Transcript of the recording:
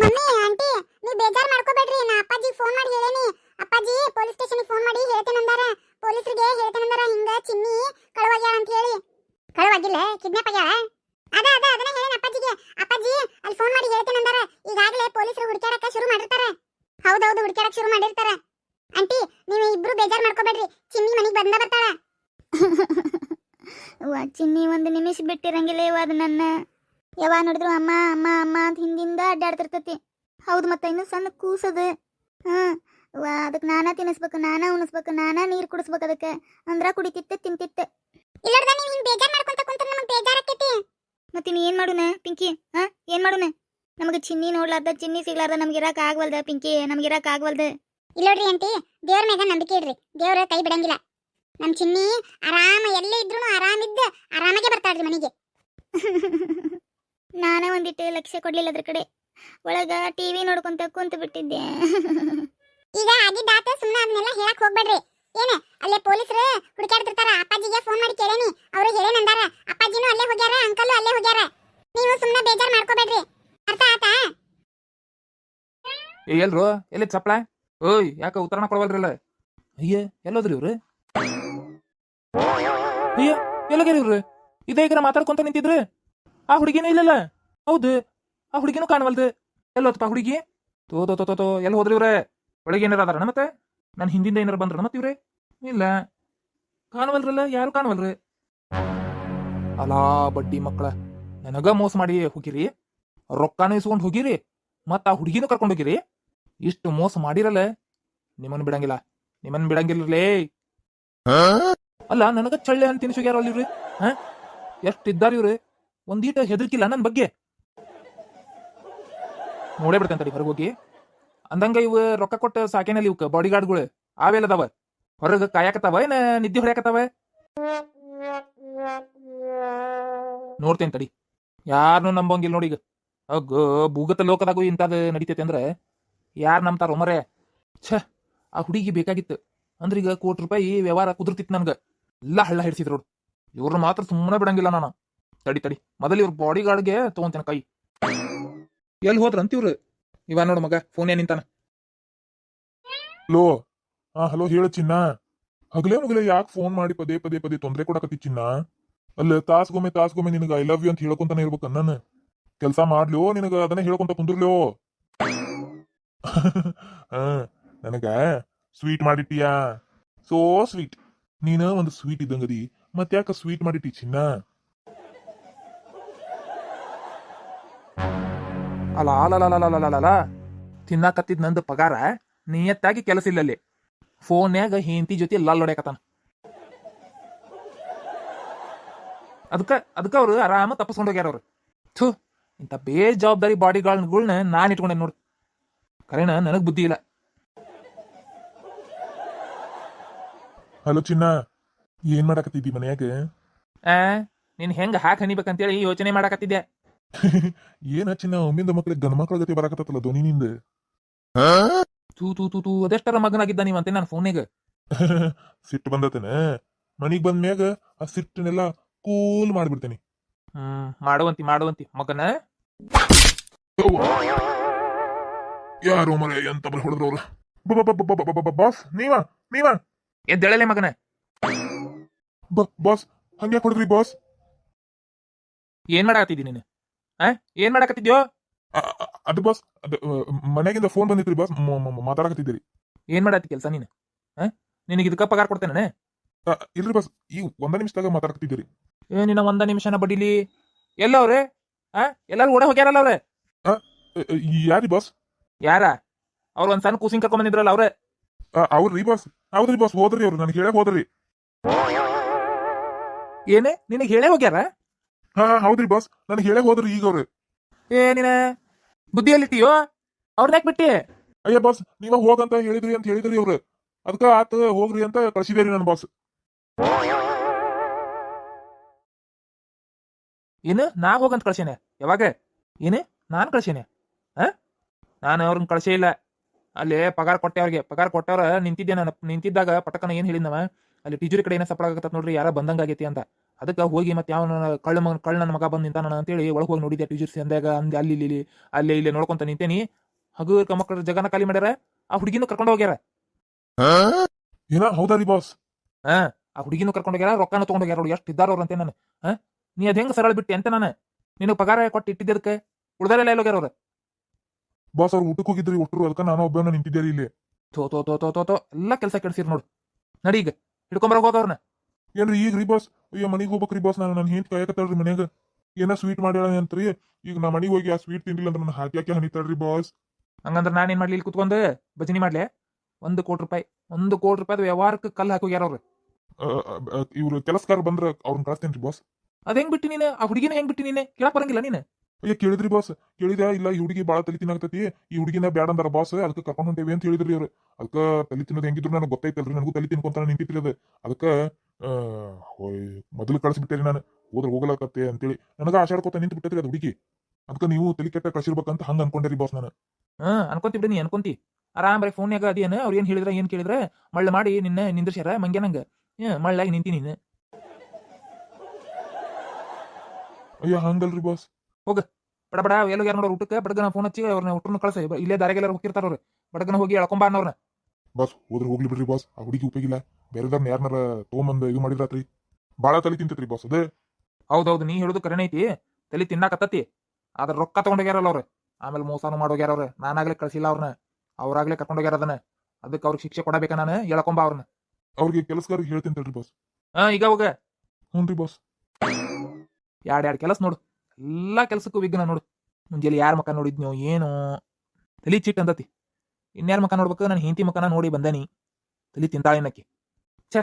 Mummy, aunty, ನೀವು ಬೇಜಾರ್ ಮಾಡ್ಕೋಬೇಡ್ರಿ. ನಾ ಅಪ್ಪಾಜಿ ಫೋನ್ ಮಾಡಿ ಹೇಳೇನಿ. ಅಪ್ಪಾಜಿ, ಪೊಲೀಸ್ ಸ್ಟೇಷನ್ ಫೋನ್ ಮಾಡಿ ಹೇಳ್ತೇನೆ ಅಂದಾರ. ಪೊಲೀಸರಿಗೆ ಹೇಳ್ತೇನಂದಾರ ಹಿಂಗ ಚಿನ್ನಿ ಕಳವಾಗ್ಯಾಳ ಅಂತ ಹೇಳಿ. ಕಳವಾಗಿಲ್ಲ ಕಿಡ್ನಾಪ್ ಆಗ್ಯಾಳ? ಅದ ಅದ, ಅದನ್ನ ಹೇಳೇನ ಅಪ್ಪಾಜಿಗೆ. ಅಪ್ಪಾಜಿ, ಅಲ್ಲಿ ಫೋನ್ ಮಾಡಿ ಹೇಳ್ತೇನೆ ಅಂದಾರ. ಈಗಾಗಲೇ ಪೊಲೀಸರು ಹುಡುಕಾಡಕ ಶುರು ಮಾಡಿರ್ತಾರ. ಹೌದೌದು ಹುಡುಕಾಡಕ ಶುರು ಮಾಡಿರ್ತಾರ. ಆಂಟಿ, ನೀವು ಇಬ್ರು ಬೇಜಾರ್ ಮಾಡ್ಕೋಬೇಡ್ರಿ. ಚಿನ್ನಿ ಮನೆಗೆ ಬಂದ ಬರ್ತಾಳ. ಚಿನ್ನಿ ಒಂದು ನಿಮಿಷ ಬಿಟ್ಟಿರಂಗಿಲ್ಲ ಇವ ಅದು ನನ್ನ. ಯಾವಾಗ ನೋಡಿದ್ರು ಅಮ್ಮ ಅಮ್ಮ ಅಮ್ಮ ಅಂತ ಹಿಂದಿಂದ ಅಡ್ಡಾಡ್ತಿರ್ತೈತಿ. ಹೌದು ಮತ್ತೆ ಇನ್ನು ಸಣ್ಣ ಕೂಸದು. ಹಾಂ ಅದಕ್ಕೆ ನಾನಾ ತಿನ್ನಿಸ್ಬೇಕು ನಾನಾ ಉಣಿಸ್ಬೇಕು ನಾನಾ ನೀರು ಕುಡಿಸ್ಬೇಕು ಅದಕ್ಕೆ. ಅಂದ್ರ ಕುಡಿತಿತ್ತೆ ತಿಂತಿತ್ತೆ. ಇಲ್ಲೋಡ್ದ ನೀವು ಹಿಂಗ್ ಬೇಜಾರ್ ಮಾಡ್ಕೊಂತ ಕುಂತ್ರ ನಮಗ್ ಬೇಜಾರ್ ಆಕೈತಿ. ಮತ್ತೆ ನೀ ಏನು ಮಾಡುನೆ ಪಿಂಕಿ? ಹಾಂ ಏನು ಮಾಡುನೆ? ನಮಗೆ ಚಿನ್ನಿ ನೋಡ್ಲಾರ್ದ ಚಿನ್ನಿ ಸಿಗ್ಲಾರ್ದ ನಮ್ಗೆ ಇರಕ್ಕೆ ಆಗ್ವಲ್ದ ಪಿಂಕಿ ನಮ್ಗೆ ಇರಕ್ಕೆ ಆಗ್ವಲ್ದ. ಇಲ್ಲೋಡ್ರಿ ಅಂತಿ ದೇವ್ರ ಮ್ಯಾಗ ನಂಬಿಕೆ ಇಡ್ರಿ ದೇವ್ರ ಕೈ ಬಿಡಂಗಿಲ್ಲ. ನಮ್ ಚಿನ್ನಿ ಆರಾಮ ಎಲ್ಲೇ ಇದ್ರು ಆರಾಮಿದ್ದ ಆರಾಮಾಗೆ ಬರ್ತಾಳ್ರಿ ಮನೆಗೆ. ನಾನೇ ಒಂದಿಟ್ಟು ಲಕ್ಷ್ಯ ಕೊಡ್ಲಿಲ್ಲ ಅದ್ರ ಕಡೆ. ಒಳಗ ಟಿವಿ ನೋಡ್ಕೊಂತ ಕುಂತ ಬಿಟ್ಟಿದ್ದೆ. ಈಗ ಆಗಿದ್ದಾತ ಸುಮ್ಮನೆ ಅದನ್ನೆಲ್ಲ ಹೇಳಕ್ ಹೋಗ್ಬೇಡ್ರಿ. ಏನ ಅಲ್ಲೇ ಪೊಲೀಸರು ಹುಡುಕಾಡ್ತಿರ್ತಾರ ಅಪ್ಪಾಜಿಗೆ ಫೋನ್ ಮಾಡಿ ಕೇಳೇನಿ. ಅವ್ರು ಹೇಳೇನಂದಾರ ಅಪ್ಪಾಜಿನೂ ಅಲ್ಲೇ ಹೋಗ್ಯಾರ ಅಂಕಲು ಅಲ್ಲೇ ಹೋಗ್ಯಾರ. ನೀವು ಸುಮ್ಮನೆ ಬೇಜಾರ್ ಮಾಡ್ಕೋಬೇಡ್ರಿ. ಅರ್ಥ ಆತಾ? ಏ ಎಲ್ರು? ಎಲ್ಲಿ ಚಪ್ಪಳ ಓಯ್ ಯಾಕ ಉತ್ತರಣ ಕೊಡವಲ್ರಲ್ಲ ಅಯ್ಯ ಎಲ್ಲೋದ್ರಿ ಇವ್ರು? ಅಯ್ಯ ಎಲ್ಲೋಗ್ಯಾರ ಇವ್ರು? ಇದೇ ಈಗ ಮಾತಾಡ್ಕೊಂತ ನಿಂತಿದ್ರು? ಆ ಹುಡುಗಿನೂ ಇಲ್ಲಲ್ಲ? ಹೌದು. ಆ ಹುಡುಗಿನೂ ಕಾಣವಲ್ದು. ಎಲ್ಲೋತಪ್ಪ ಹುಡುಗಿ? ತೋ ತೋ ತೋ ತೋ ಎಲ್ಲ ಎಲ್ಲಿ ಹೋದ್ರಿ ಇವ್ರೇ? ಒಳಗೆ ಏನಾರ ಅದಾರಣ ಮತ್ತೆ? ನಾನು ಹಿಂದಿಂದ ಏನಾರ ಬಂದ್ರಣ ಮತ್ತೆ ಇವ್ರೆ? ಇಲ್ಲ. ಕಾಣವಲ್ರಲ್ಲ? ಯಾರು ಕಾಣವಲ್ರಿ? ಅಲಾ ಬಡ್ಡಿ ಮಕ್ಕಳ ನನಗ ಮೋಸ ಮಾಡಿ ಹೋಗಿರಿ. ರೊಕ್ಕಾನು ಇಸ್ಕೊಂಡು ಹೋಗಿರಿ. ಮತ್ತ ಆ ಹುಡುಗಿನೂ ಕರ್ಕೊಂಡು ಹೋಗಿರಿ. ಇಷ್ಟು ಮೋಸ ಮಾಡಿರಲ್ಲ? ನಿಮ್ಮನ್ನು ಬಿಡಂಗಿಲ್ಲ. ನಿಮ್ಮನ್ನು ಬಿಡಂಗಿಲ್ಲಲೇ ಅಲ್ಲ ನನಗ ಚಳ್ಳೆ ಅಂತ ತಿನ್ಸೋಗ್ಯಾರ ಅಲ್ಲಿ ಹಾ? ಹ ಎಷ್ಟಿದ್ದಾರ ಇವ್ರಿ? ಒಂದೀಟ ಹೆದರ್ಕಿಲ್ಲ ನನ್ನ ಬಗ್ಗೆ. ನೋಡೇ ಬಿಡ್ತೇನೆ ತಡಿ, ಹೊರಗೆ ಹೋಗಿ. ಅಂದಂಗ ಇವ ರೊಕ್ಕ ಕೊಟ್ಟ ಸಾಕೇನಲ್ಲಿ ಇವಕ್ಕೆ ಬಾಡಿ ಗಾರ್ಡ್ಗಳು ಅದಾವ. ಹೊರಗ ಕಾಯಕತ್ತಾವ, ಏನ ನಿದ್ದೆ ಹೊಡ್ಯಾಕತ್ತಾವ? ನೋಡ್ತೇನೆ ತಡಿ. ಯಾರನ್ನೂ ನಂಬಂಗಿಲ್ಲ ನೋಡಿ ಈಗ. ಭೂಗತ ಲೋಕದಾಗೂ ಇಂಥದ್ದು ನಡೀತೈತೆ ಅಂದ್ರೆ ಯಾರು ನಂಬ್ತಾರ ಮರೆ. ಛ, ಆ ಹುಡುಗಿ ಬೇಕಾಗಿತ್ತು. ಅಂದ್ರೆ ಈಗ ಕೋಟಿ ರೂಪಾಯಿ ವ್ಯವಹಾರ ಕುದುರ್ತಿತ್ತು ನನ್ಗೆ. ಎಲ್ಲ ಹಳ್ಳ ಹಿಡಿಸಿದ್ರು ಇವ್ರನ್ನ ಮಾತ್ರ ಸುಮ್ಮನೆ ಬಿಡಂಗಿಲ್ಲ ನಾನು. ತಡಿ ತಡಿ. ಮೊದಲ ಇವ್ರ ಬಾಡಿ ಗಾರ್ಡ್ಗೆ ತಗೊಂತೇನೆ ಕೈ. ಎಲ್ಲಿ ಹೋದ್ರಂತ ಇವ್ರು? ಇವ ನೋಡು ಮಗ ಫೋನ್ ನಿಂತಾನ? ಹಲೋ. ಹಾ ಹಲೋ, ಹೇಳು ಚಿನ್ನ. ಹಗಲೇ ಮುಗಲೇ ಯಾಕೆ ಫೋನ್ ಮಾಡಿ ಪದೇ ಪದೇ ಪದೇ ತೊಂದರೆ ಕೊಡಕತ್ತಿ ಚಿನ್ನ? ಅಲ್ಲ, ತಾಸ್ಗೊಮ್ಮೆ ತಾಸ್ಗೊಮ್ಮೆ ನಿನಗ ಐ ಲವ್ ಯು ಅಂತ ಹೇಳ್ಕೊಂತಾನೆ ಇರ್ಬೇಕು ನಾನು ಕೆಲಸ ಮಾಡ್ಲಿಯೋ ನಿನಗ, ಅದನ್ನ ಹೇಳ್ಕೊಂತ ಕುಂದ್ರಲಿಯೋ ಹಾ ನನಗ ಸ್ವೀಟ್ ಮಾಡಿಟ್ಟಿಯಾ? ಸೋ ಸ್ವೀಟ್ ನೀನ ಒಂದು ಸ್ವೀಟ್ ಇದ್ದಂಗದಿ, ಮತ್ತ್ಯಾಕ ಸ್ವೀಟ್ ಮಾಡಿಟ್ಟಿ ಚಿನ್ನ? ಅಲ್ಲ ಅಲ್ಲ ತಿನ್ನಾಕತ್ತಿದ್ ನಂದು ಪಗಾರ ನಿಯತ್ತಾಗಿ ಕೆಲಸ ಇಲ್ಲ ಅಲ್ಲಿ ಫೋನ್ಯಾಗ ಹೆಂಡತಿ ಜೊತೆ ಲಲ್ಲೊಡ್ಯಾಕತ್ತಾನ ಅದಕ್ಕ ಅದಕ್ಕ ಅವ್ರು ಆರಾಮ ತಪ್ಪಿಸ್ಕೊಂಡು ಹೋಗ್ಯಾರ ಅವ್ರು. ಥು ಇಂಥ ಬೇಜವಾಬ್ದಾರಿ ಬಾಡಿಗಳನ್ನ ನಾನು ಇಟ್ಕೊಂಡೆ ನೋಡು. ಕರೆಣ ನನಗ್ ಬುದ್ಧಿ ಇಲ್ಲ. ಹಲೋ ಚಿನ್ನ ಏನ್ ಮಾಡಕತ್ತಿದ್ದಿ ಮನ್ಯಾಗ? ಆ ನೀನ್ ಹೆಂಗ್ ಹಾಕ್ ಹನಿಬೇಕಂತೇಳಿ ಯೋಚನೆ ಮಾಡಾಕತ್ತಿದ್ದೆ ಏನ ಚಿನ್ನ ಒಮ್ಮಿಂದ ಮಕ್ಳಿಗೆ ಗಂಡ ಮಕ್ಳ ಜೊತೆ ಬರಾಕತ್ತಲ್ಲ ಧ್ವನಿನಿಂದ ತೂ ತೂ ತೂ ತೂ ಅದೆಷ್ಟರ ಮಗನಾಗಿದ್ದ ನೀವಂತೆ ನಾನು ಫೋನಿಗ? ಸಿಟ್ಟು ಬಂದತೇನೆ. ಮನಿಗ್ ಬಂದ ಮ್ಯಾಗ ಆ ಸಿಟ್ಟನೆಲ್ಲ ಕೂಲ್ ಮಾಡ್ಬಿಡ್ತೇನೆ. ಹ್ಮ್ ಮಾಡುವಂತಿ ಮಾಡುವಂತಿ. ಮಗನ? ಯಾರು ಮರ ಎಂತ ಬರ ಹೊಡೆದ್ರು ಅವ್ರು ಬಾಸ್ ನೀವ ನೀವ? ಎದ್ದೇಳಲೆ ಮಗನ. ಬಾಸ್ ಹಂಗ್ಯಾಕ್ ಹೊಡೆದ್ರಿ ಬಾಸ್? ಏನ್ ಮಾಡಾತಿದ್ದೀನಿ ನೀನು? ಆ? ಏನ್ ಮಾಡಕತ್ತಿದ್ಯೋ? ಅದು ಬಾಸ್ ಅದು ಮನೆಗಿಂದ ಫೋನ್ ಬಂದಿತ್ರಿ ಬಾಸ್ ಮಾತಾಡಕತ್ತಿದ್ದೀರಿ. ಏನ್ ಮಾಡತ್ತಿ ಕೆಲಸ ನೀನು? ಆ? ನಿನಗೆ ಇದಕ್ಕ ಪಗಾರ ಕೊಡ್ತೇನೆ ಇಲ್ರಿ ಬಾಸ್ ಈ ಒಂದ ನಿಮಿಷದಾಗ ಮಾತಾಡಕತ್ತಿದ್ದೀರಿ. ಏ ನಿನ್ನ ಒಂದ ನಿಮಿಷನ ಬಡಿಲಿ. ಎಲ್ಲ ಅವ್ರೆ ಆ? ಎಲ್ಲಾರು ಓಡ ಹೋಗ್ಯಾರಲ್ಲ ಅವ್ರೆ? ಯಾರಿ ಬಾಸ್ ಯಾರ? ಅವ್ರ ಒಂದ್ ಸಣ್ಣ ಕೂಸಿಂಗ್ ಕರ್ಕೊಂಡ್ ಬಂದಿದ್ರಲ್ಲ ಅವ್ರೆ? ಅವ್ರಿ ಬಾಸ್ ಹೌದ್ರಿ ಬಾಸ್ ಹೋದ್ರಿ ಅವ್ರು ನನಗೆ ಹೇಳ ಹೋದ್ರಿ. ಏನೇ? ನಿನಗೆ ಹೇಳೇ ಹೋಗ್ಯಾರ? ಹಾ ಹಾ, ಹೌದ್ರಿ ಬಾಸ್ ನನಗೆ ಹೇಳೇ ಹೋದ್ರಿ ಈಗ ಅವ್ರು. ಏ ನಿನ ಬುದ್ಧಿಯಲ್ಲಿಟ್ಟಿಯೋ ಅವ್ರನ್ನ ಯಾಕೆ ಬಿಟ್ಟಿ? ಅಯ್ಯ ಬಾಸ್ ನೀವ ಹೋಗಂತ ಹೇಳಿದ್ರಿ ಅಂತ ಹೇಳಿದ್ರಿ ಅವ್ರು. ಅದಕ್ಕ ಆತ ಹೋಗ್ರಿ ಅಂತ ಕಳ್ಸಿದೇರಿ ನನ್ನ ಬಾಸ್ ಏನು? ನಾ ಹೋಗಂತ ಕಳ್ಸೇನೆ? ಯಾವಾಗ? ಏನು? ನಾನು ಕಳ್ಸೇನೆ. ಆ ನಾನು ಅವ್ರನ್ನ ಕಳ್ಸೇ ಇಲ್ಲ. ಅಲ್ಲಿ ಪಗಾರ ಕೊಟ್ಟೆ ಅವ್ರಿಗೆ. ಪಗಾರ ಕೊಟ್ಟವ್ರ ನಿಂತಿದ್ದೆ ನಾನು. ನಿಂತಿದ್ದಾಗ ಪಟಕನ ಏನ್ ಹೇಳಿದ್ನವ? ಅಲ್ಲಿ ಟೀಚರ್ ಕಡೆ ಏನೋ ಸಪ್ಪಳ ಆಗತ್ತ ನೋಡ್ರಿ ಯಾರ ಬಂದಂಗ ಆಗೈತಿ ಅಂತ. ಅದಕ್ಕೆ ಹೋಗಿ ಮತ್ತೆ ಯಾವ ಕಳ್ಳ ಮಗ ಕಳ್ಳ ನನ್ನ ಮಗ ಬಂದು ನಿಂತಾನ ಅಂತೇಳಿ ಒಳಗೆ ಹೋಗಿ ನೋಡಿದ್ದೆ ಟೀಚರ್ಸ್ ಅಂದಾಗ ಅಂದೆ ಅಲ್ಲಿ ಇಲ್ಲಿ ಅಲ್ಲಿ ಇಲ್ಲಿ ನೋಡ್ಕೊಂತ ನಿಂತೇನಿ. ಹಗುರ್ ಮಕ್ಕಳ ಜಗನ ಖಾಲಿ ಮಾಡ್ಯಾರ ಆ ಹುಡುಗಿನೂ ಕರ್ಕೊಂಡು ಹೋಗ್ಯಾರ. ಏನ? ಹೌದಾ ರೀ ಬಾಸ್? ಆ ಹುಡುಗಿನೂ ಕರ್ಕೊಂಡು ಹೋಗ್ಯಾರ ರೊಕ್ಕನ ತಗೊಂಡು ಹೋಗ್ಯಾರ ಎಷ್ಟು ಇದ್ದಾರ ಅಂತ ನಾನು. ಹಾ? ನೀ ಅದ್ ಹೆಂಗ್ ಸರಳ ಬಿಟ್ಟಿ ಅಂತ ನಾನು. ನಿನಗೆ ಪಗಾರ ಕೊಟ್ಟು ಇಟ್ಟಿದ್ದಕ್ಕೆ ಉಳ್ದಾರೆಲ್ಲ ಎಲ್ಲ ಹೋಗ್ಯಾರ ಅವ್ರ? ಬಾಸ್ ಅವ್ರು ಊಟಕ್ಕೆ ಹೋಗಿದ್ರಿ ಒಟ್ಟರು ಅದಕ್ಕೆ ನಾನು ಒಬ್ಬನ ನಿಂತಿದ್ದೀರಿ ಇಲ್ಲಿ. ತೋ ತೋ ತೋ ತೋ ತೋ ತೋ ಎಲ್ಲ ಕೆಲಸ ಕೆಡ್ಸಿರ್ ನೋಡು. ನಡಿ ಈಗ ಹಿಡ್ಕೊಂಬರ ಹೋಗವ್ರನ್ನ ಏನ್ರಿ ಈಗ ರೀ ಬಾಸ್ ಅಯ್ಯೋ ಮನೆಗೆ ಹೋಗ್ಬೇಕ್ರಿ ಬಾಸ್ ನಾನು ನನ್ನ ಹೆಂಡತಿ ಕಾಯಕತ್ತಾಳ್ರಿ ಮನ್ಯಾಗ. ಏನ ಸ್ವೀಟ್ ಮಾಡ್ಯಾಳ ಅಂತ್ರಿ ಈಗ ನಾ ಮನೆಗೆ ಹೋಗಿ ಆ ಸ್ವೀಟ್ ತಿಂದಿಲ್ಲ ಅಂದ್ರೆ ನನ್ನ ಹಾಕಿ ಹನಿ ಹನಿತಾಳ್ರಿ ಬಾಸ್ ಹಂಗಂದ್ರೆ ನಾನೇನ್ ಮಾಡ್ಲಿ ಇಲ್ಲಿ ಕುತ್ಕೊಂಡು ಭಜನಿ ಮಾಡ್ಲೆ? ಒಂದು ಕೋಟಿ ರೂಪಾಯಿ ಒಂದು ಕೋಟಿ ರೂಪಾಯಿ ವ್ಯವಹಾರಕ್ಕೆ ಕಲ್ಲು ಹಾಕೋಗ್ಯಾರ ಅವ್ರು. ಇವ್ರು ಕೆಲಸಕಾರ ಬಂದ್ರ ಅವ್ರನ್ನ ಕಳಿಸ್ತೇನ್ರಿ ಬಾಸ್ ಅದ ಹೆಂಗ್ ಬಿಟ್ಟಿ ನೀನು? ಆ ಹುಡುಗಿನ ಹೆಂಗ್ ಬಿಟ್ಟಿ ನೀನೆ? ಕೇಳಕ್ ಬರಂಗಿಲ್ಲ ನೀನು? ಅಯ್ಯ ಕೇಳಿದ್ರಿ ಬಾಸ್ ಕೇಳಿದ ಇಲ್ಲ ಈ ಹುಡುಗಿ ಬಾಳ ತಲಿ ತಿನ್ನಾಗ್ತತಿ ಈ ಹುಡುಗಿನ ಬ್ಯಾಡ ಅಂದಾರ ಬಾಸ್ ಅದಕ್ಕೆ ಕರ್ಕೊಂಡು ಹೊಂಟೇವಿ ಅಂತ ಹೇಳಿದ್ರಿ ಅವ್ರು. ಅದಕ್ಕೆ ತಲಿ ತಿನ್ನೋದು ಹೆಂಗಿದ್ರು ನನಗೆ ಗೊತ್ತೈತಲ್ರಿ. ನನಗೂ ತಲಿ ತಿನ್ಕೊಂತಾನೆ ನಿಂತಿತ್ರಿ ಅದು. ಅದಕ್ಕೆ ಮೊದಲು ಕಳಿಸ್ಬಿಟ್ಟೇರಿ ನಾನು. ಹೋದ್ರೆ ಹೋಗ್ಲಾಕತ್ತೆ ಅಂತೇಳಿ. ನನಗೆ ಆಶಾಡ್ಕೊತ ನಿಂತು ಬಿಟ್ಟೈತ್ರಿ ಅದು ಹುಡುಗಿ. ಅದಕ್ಕೆ ನೀವು ತಲೆ ಕೆಟ್ಟ ಕಳ್ಸಿರ್ಬೇಕಂತ ಹಂಗ ಅನ್ಕೊಂಡೇರಿ ಬಾಸ್ ನಾನು. ಹಾ ಅನ್ಕೊಂತಿ ಬಿಡಿ ನೀ ಅನ್ಕೊಂತಿ. ಆರಾಮ್ ಬರೀ ಫೋನ್ಯಾಗ ಅದೇನು ಅವ್ರು ಏನ್ ಹೇಳಿದ್ರ ಏನ್ ಕೇಳಿದ್ರ ಮಳ್ಳ ಮಾಡಿ ನಿನ್ನ ನಿಂದ್ರಸ್ಯಾರ ಮಂಗೆ ನಂಗ. ಮಳ್ಳಾಗಿ ನಿಂತಿ ನೀನು. ಅಯ್ಯೋ ಹಂಗಲ್ರಿ ಬಾಸ್ ಬಡ ಬಡ ಎಲ್ಲ ಯಾರು ನೋಡೋರು ಊಟಕ್ಕೆ ಬಡಗನ ಫೋನ್ ಹಚ್ಚಿ ಅವ್ರನ್ನ ಊಟನ ಕಳ್ಸ. ಇಲ್ಲೇ ದಾರಿಗೆಲ್ಲ ಹೋಗಿರ್ತಾರ ಅವ್ರು. ಬಡಗನ ಹೋಗಿ ಎಳ್ಕೊಂಬ ಅನ್ನೋರ್ನ. ಬಾಸ್ ಹೋದ್ರೆ ಹೋಗ್ಲಿ ಬಿಡ್ರಿ ಬಾಸ್ ಆ ಹುಡುಗಿ ಉಪಯೋಗಿಲ್ಲ ಬೇರೆದವ್ರನ್ನ ಯಾರನ್ನಾರ ತೊಗೊಂಬಂದು ಇದು ಮಾಡಿದ್ರಾತ್ರಿ? ಬಾಳ ತಲೆ ತಿಂತೈತ್ರಿ ಬಾಸ್ ಅದೇ. ಹೌದೌದು ನೀ ಹೇಳುದು ಕರೆನೇ ಐತಿ. ತಲೆ ತಿನ್ನಾಕತ್ತತಿ. ಆದ್ರೆ ರೊಕ್ಕ ತಗೊಂಡೋಗ್ಯಾರಲ್ಲ ಅವ್ರೆ. ಆಮೇಲೆ ಮೋಸಾನು ಮಾಡೋಗ್ಯಾರ ಅವ್ರು. ನಾನಾಗ್ಲೇ ಕಳ್ಸಿಲ್ಲ ಅವ್ರನ್ನ ಅವ್ರಾಗ್ಲೇ ಕರ್ಕೊಂಡೋಗ್ಯಾರ ಅದನ್ನ. ಅದಕ್ಕೆ ಅವ್ರಿಗೆ ಶಿಕ್ಷೆ ಕೊಡಬೇಕ ನಾನು ಹೇಳ್ಕೊಂಬ ಅವ್ರನ್ನ ಅವ್ರಿಗೆ ಕೆಲಸಗಾರಿಗೆ ಹೇಳ್ತೀನಿ ತಡ್ರಿ ಬಾಸ್ ಹಾ ಈಗ ಹೋಗ. ಹ್ಞೂ ರೀ ಬಾಸ್ ಎರಡು ಎರಡು ಕೆಲಸ ನೋಡು. ಎಲ್ಲಾ ಕೆಲಸಕ್ಕೂ ವಿಘ್ನ ನೋಡು. ಮುಂಜಾನೆ ಯಾರ ಮಕ್ಕ ನೋಡಿದ್ನೋ ಏನು. ತಲಿ ಚಿಟ್ ಅಂತತಿ ಇನ್ಯಾರ ಮಕ್ಕ ನೋಡ್ಬೇಕು? ನಾನು ಹೆಂಡತಿ ಮಕ್ಕನ ನೋಡಿ ಬಂದೇನಿ. ತಲಿ ತಿಂತಾಳಿನಕ್ಕಿ ಛೇ